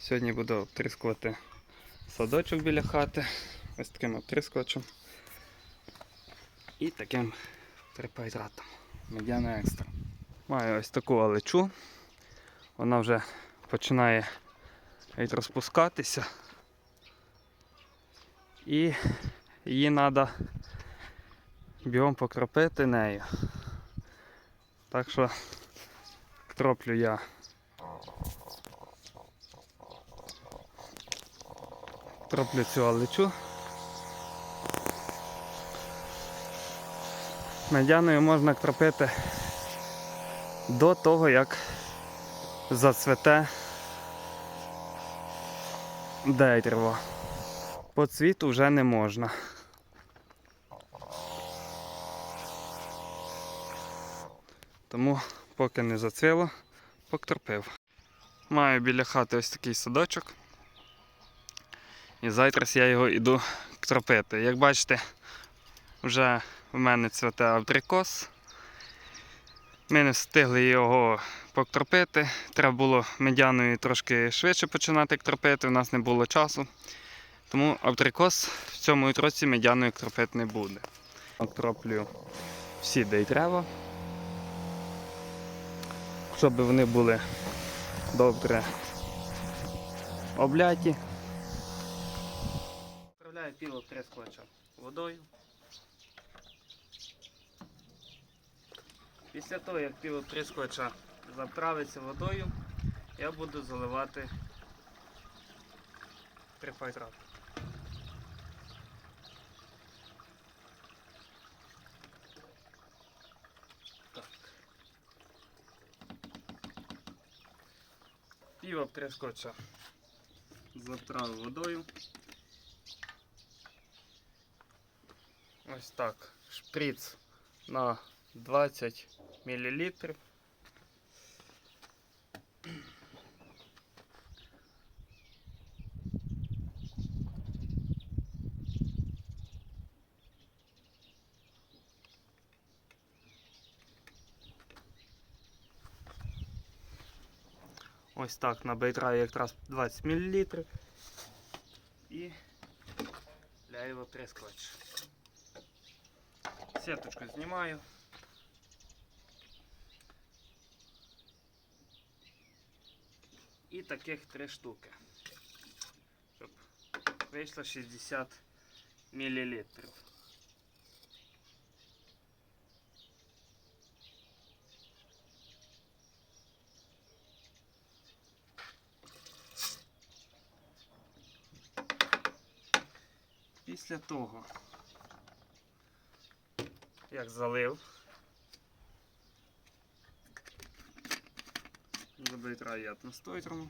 Сьогодні буду обтрискувати садочок біля хати. Ось таким обтрискувачем. І таким трипайдратом. Медіана екстра. Маю ось таку алечу. Вона вже починає розпускатися. І її треба бігом покропити нею. Так що кроплю я Троплю цю алечу. Медяною можна кропити до того, як зацвете дерево. По цвіту вже не можна. Тому поки не зацвіло, покропив. Маю біля хати ось такий садочок. І зараз я його йду кропити. Як бачите, вже в мене цвете абрикос. Ми не встигли його покропити. Треба було медяною трошки швидше починати кропити, у нас не було часу. Тому абрикос в цьому році медяною кропити не буде. Кроплю всі, де й треба. Щоб вони були добре обляті. Вправляю піло трескувача водою. Після того, як піло трескувача заправиться водою, я буду заливати трифайтрат. Так. Пів обтрескувача заправив водою. Ось так. Шприц на 20 мл. Ось так на бейтраю якраз 20 мл. Для його трескувач. Сеточку знімаю. І таких три штуки. Щоб вийшло 60 мл. Після того як залив. Забитраю я настойтрому.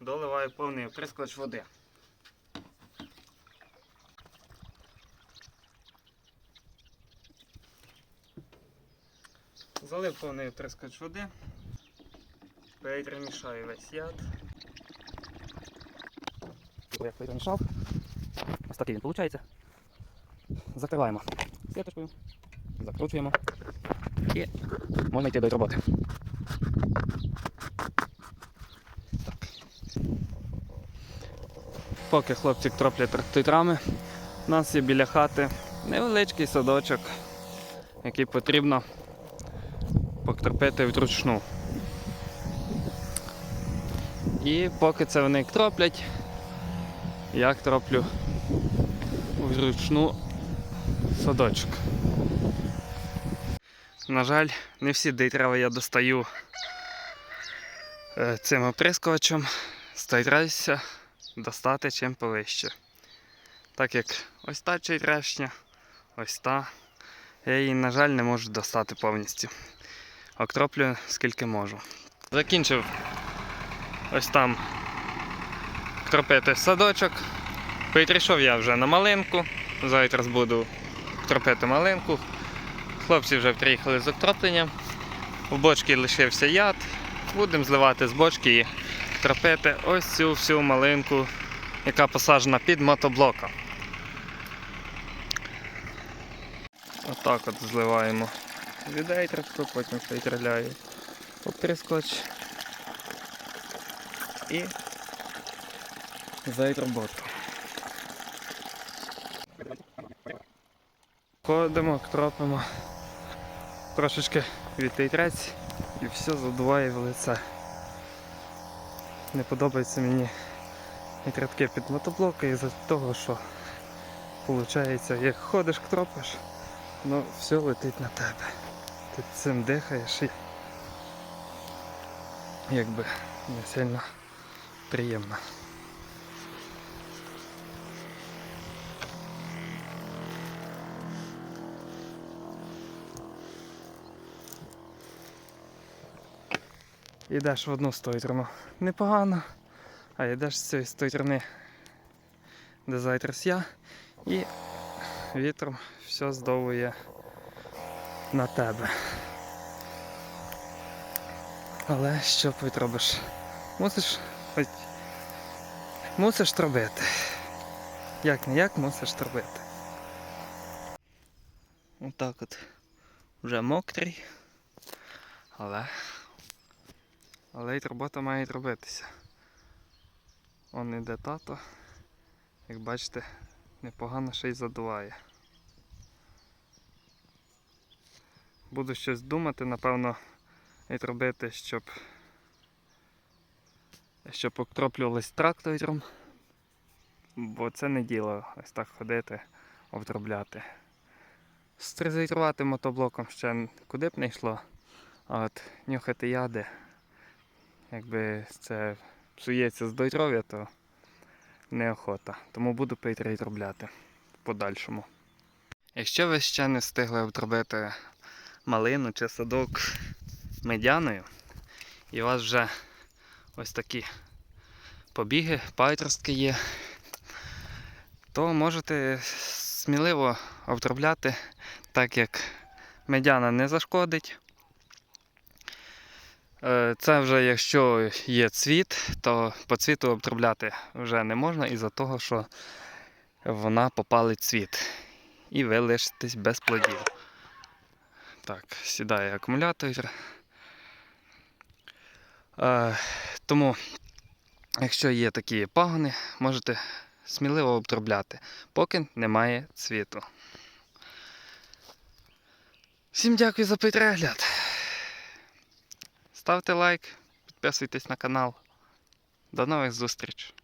Доливаю повний оприскувач води. Залив повний оприскувач води. Перемішаю весь яд. Я перемішав. Ось такий він виходить. Закриваємо сіточкою, закручуємо і можна йти до роботи. Так. Поки хлопці троплять трактирами, у нас є біля хати невеличкий садочок, який потрібно покропити вручну. І поки це вони троплять, я троплю вручну садочок. На жаль, не всі дейтрева я достаю е, цим оприскувачем. Стараюся достати чим повище. Так як ось та черешня, ось та. Я її, на жаль, не можу достати повністю. Окроплю скільки можу. Закінчив ось там кропити садочок. Прийшов я вже на малинку. Зараз буду кропити малинку. Хлопці вже приїхали з окропленням. У бочці лишився яд. Будемо зливати з бочки і кропити ось цю всю малинку, яка посаджена під мотоблока. Отак от зливаємо відейтрочку, потім фільтраляю оприскоч і за роботу. Ходимо, кропимо, трошечки вітрець і все задуває в лице. Не подобається мені вітрятки під мотоблоки із-за того, що виходить, як ходиш, кропиш, ну все летить на тебе. Ти цим дихаєш і якби не сильно приємно. Йдеш в одну сторону непогано, а йдеш з цієї сторони, де зайтрас я, і вітром все здовує на тебе. Але що ти? Мусиш мусиш тробити. Як не як мусиш тробити. Отак от. Вже мокрий. Але. Але й робота має робитися. Он іде тато. Як бачите, непогано ще й задуває. Буду щось думати, напевно, і робити, щоб щоб обтроплювалось трактором, бо це не діло ось так ходити, обтробляти. Стрезитрувати мотоблоком ще куди б не йшло, а от нюхати яди, якби це псується здоров'я, то неохота. Тому буду робляти в подальшому. Якщо ви ще не встигли обробити малину чи садок медяною, і у вас вже ось такі побіги, пайтростки є, то можете сміливо обробляти, так як медяна не зашкодить. Е, Це вже якщо є цвіт, то по цвіту обробляти вже не можна із-за того, що вона попалить цвіт. І ви лишитесь без плодів. Так, сідає акумулятор. Е, тому, якщо є такі пагони, можете сміливо обробляти, поки немає цвіту. Всім дякую за перегляд. Ставте лайк, підписуйтесь на канал. До нових зустріч!